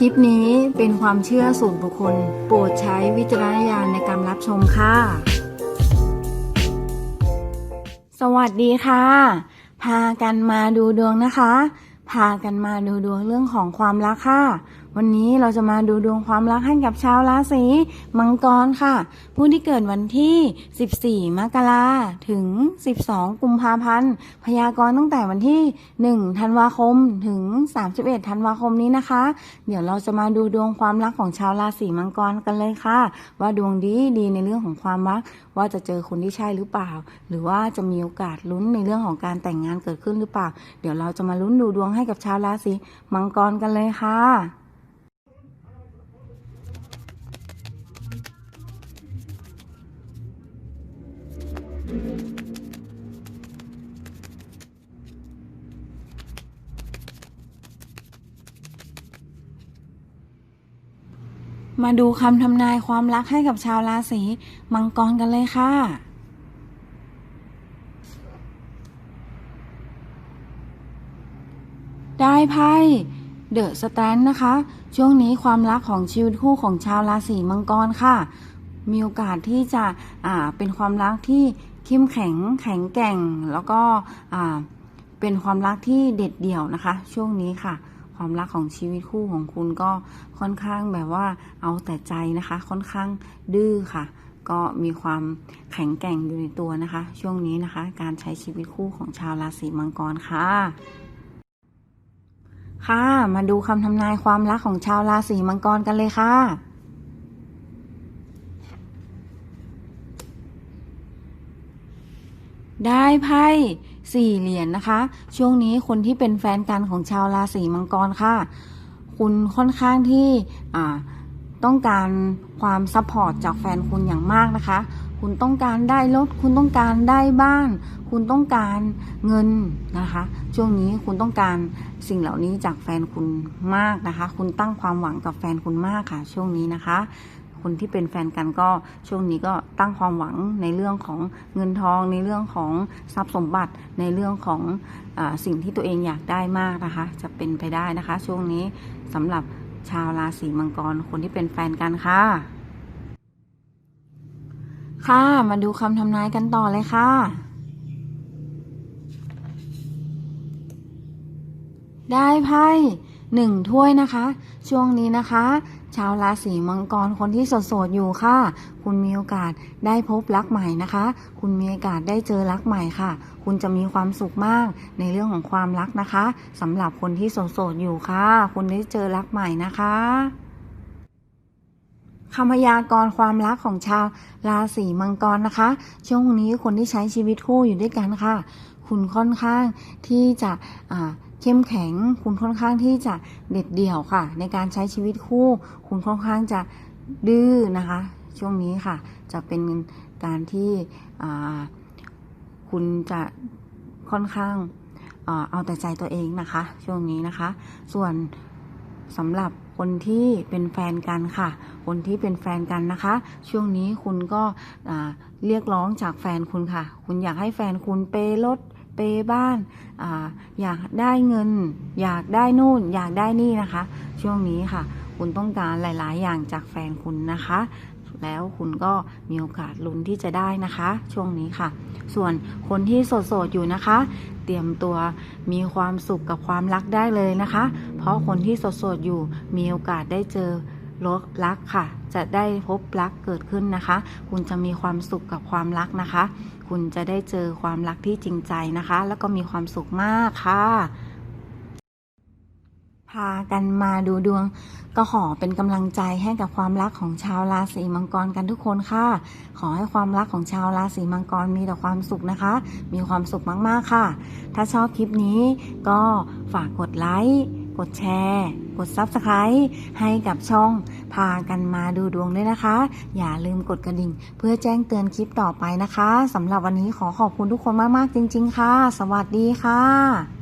คลิปนี้เป็นความเชื่อส่วนบุคคล โปรดใช้วิจารณญาณในการรับชมค่ะ สวัสดีค่ะ พากันมาดูดวงนะคะ พากันมาดูดวงเรื่องของความรักค่ะ วันนี้เราจะมาดูดวงความรักให้กับชาวราศีมังกรค่ะ ผู้ที่เกิดวันที่ 14 มกราถึง 12 กุมภาพันธ์ พยากรณ์ตั้งแต่วันที่ 1 ธันวาคมถึง 31 ธันวาคมนี้นะคะ เดี๋ยวเราจะมาดูดวงความรักของชาวราศีมังกรกันเลยค่ะ ว่าดวงดีดีในเรื่องของความรัก ว่าจะเจอคนที่ใช่หรือเปล่า หรือว่าจะมีโอกาสลุ้นในเรื่องของการแต่งงานเกิดขึ้นหรือเปล่า เดี๋ยวเราจะมาลุ้นดูดวงให้กับชาวราศีมังกรกันเลยค่ะ มาดูคำทำนายความรักให้กับชาวราศีมังกรกันเลยค่ะ ได้ไพ่เดอะสแตนนะคะ ช่วงนี้ความรักของชีวิตคู่ของชาวราศีมังกรค่ะ มีโอกาสที่จะอ่าเป็นความรักที่เข้มแข็งแข็งแกร่ง แล้วก็อ่าเป็นความรักที่เด็ดเดี่ยวนะคะ ช่วงนี้ค่ะ ความรักของชีวิตคู่ของคุณก็ค่อนข้างแบบว่าเอาแต่ใจนะคะ ค่อนข้างดื้อค่ะ ก็มีความแข็งแกร่งอยู่ในตัวนะคะ ช่วงนี้นะคะ การใช้ชีวิตคู่ของชาวราศีมังกรค่ะค่ะ มาดูคำทำนายความรักของชาวราศีมังกรกันเลยค่ะ ได้ไพ่สี่เหรียญนะคะ ช่วงนี้คนที่เป็นแฟนกันของชาวราศีมังกรค่ะ คุณค่อนข้างที่ต้องการความซัพพอร์ตจากแฟนคุณอย่างมากนะคะ คุณต้องการได้รถ คุณต้องการได้บ้าน คุณต้องการเงินนะคะ ช่วงนี้คุณต้องการสิ่งเหล่านี้จากแฟนคุณมากนะคะ คุณตั้งความหวังกับแฟนคุณมากค่ะ ช่วงนี้นะคะ คนที่เป็นแฟนกันก็ช่วงนี้ก็ตั้งความหวังในเรื่องของเงินทอง ในเรื่องของทรัพย์สมบัติในเรื่องของอสิ่งที่ตัวเองอยากได้มากนะคะ จะเป็นไปได้นะคะ ช่วงนี้สำหรับชาวราศีมังกรคนที่เป็นแฟนกันค่ะ ค่ะมาดูคำทำนายกันต่อเลยค่ะ ได้ไพ่หนึ่งถ้วยนะคะ ช่วงนี้นะคะ ชาวราศีมังกรคนที่โสดๆอยู่ค่ะ คุณมีโอกาสได้พบรักใหม่นะคะ คุณมีโอกาสได้เจอรักใหม่ค่ะ คุณจะมีความสุขมากในเรื่องของความรักนะคะสำหรับคนที่โสดๆอยู่ค่ะ คุณได้เจอรักใหม่นะคะคำพยากรณ์ความรักของชาวราศีมังกรนะคะ ช่วงนี้คนที่ใช้ชีวิตคู่อยู่ด้วยกันค่ะ คุณค่อนข้างที่จะอ่า เข้มแข็ง คุณค่อนข้างที่จะเด็ดเดี่ยวค่ะ ในการใช้ชีวิตคู่ คุณค่อนข้างจะดื้อนะคะ ช่วงนี้ค่ะ จะเป็นการที่คุณจะค่อนข้างเอาแต่ใจตัวเองนะคะ ช่วงนี้นะคะ ส่วนสำหรับคนที่เป็นแฟนกันค่ะ คนที่เป็นแฟนกันนะคะ ช่วงนี้คุณก็เรียกร้องจากแฟนคุณค่ะ คุณอยากให้แฟนคุณเปย์รถ เปบ้านออยากได้เงิน อยากได้นู่น อยากได้นี่นะคะ ช่วงนี้ค่ะ คุณต้องการหลาย ๆ อย่างจากแฟนคุณนะคะ แล้วคุณก็มีโอกาสลุ้นที่จะได้นะคะ ช่วงนี้ค่ะ ส่วนคนที่โสด ๆ อยู่นะคะ เตรียมตัวมีความสุขกับความรักได้เลยนะคะ เพราะคนที่โสด ๆ อยู่มีโอกาสได้เจอ รกรักค่ะ จะได้พบรักเกิดขึ้นนะคะ คุณจะมีความสุขกับความรักนะคะ คุณจะได้เจอความรักที่จริงใจนะคะ แล้วก็มีความสุขมากค่ะ พากันมาดูดวงก็ขอเป็นกำลังใจให้กับความรักของชาวราศีมังกรกันทุกคนค่ะ ขอให้ความรักของชาวราศีมังกรมีแต่ความสุขนะคะ มีความสุขมากๆค่ะ ถ้าชอบคลิปนี้ก็ฝากกดไลค์ กดแชร์ กด Subscribe ให้กับช่องพากันมาดูดวงด้วยนะคะ อย่าลืมกดกระดิ่ง เพื่อแจ้งเตือนคลิปต่อไปนะคะสำหรับวันนี้ขอขอบคุณทุกคนมาก ๆ จริง ๆ ค่ะ สวัสดีค่ะ